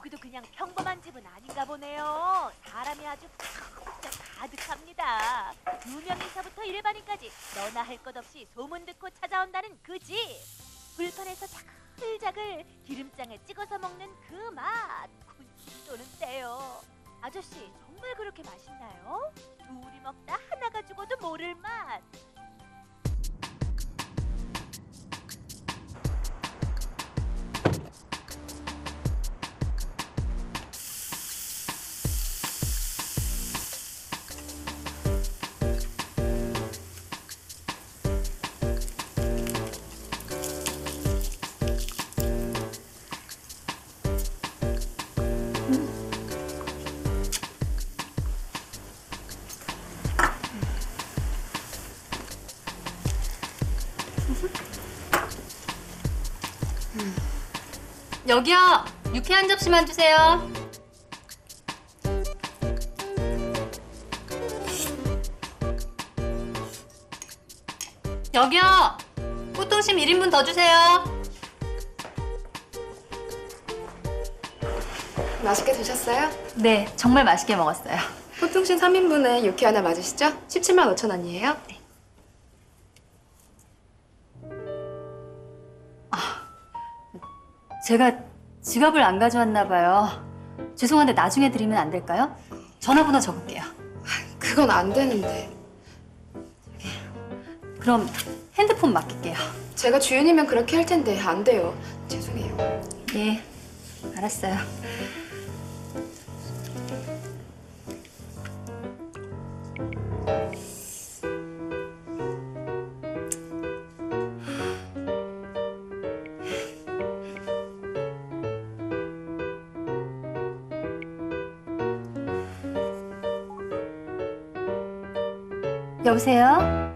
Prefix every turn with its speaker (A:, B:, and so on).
A: 여기도 그냥 평범한 집은 아닌가 보네요. 사람이 아주 가득합니다. 유명인사부터 일반인까지 너나 할 것 없이 소문 듣고 찾아온다는 그 집. 불판에서 자글자글 기름장에 찍어서 먹는 그 맛. 군침 도는데요. 아저씨 정말 그렇게 맛있나요?
B: 여기요. 육회 한 접시만 주세요. 여기요. 꽃등심 1인분 더 주세요.
C: 맛있게 드셨어요?
B: 네, 정말 맛있게 먹었어요.
C: 포통신 3인분에 육회 하나 맞으시죠? 17만 5천 원이에요.
B: 제가 지갑을 안 가져왔나 봐요. 죄송한데 나중에 드리면 안 될까요? 전화번호 적을게요.
C: 그건 안 되는데.
B: 그럼 핸드폰 맡길게요.
C: 제가 주인이면 그렇게 할 텐데 안 돼요. 죄송해요.
B: 예, 알았어요. 여보세요?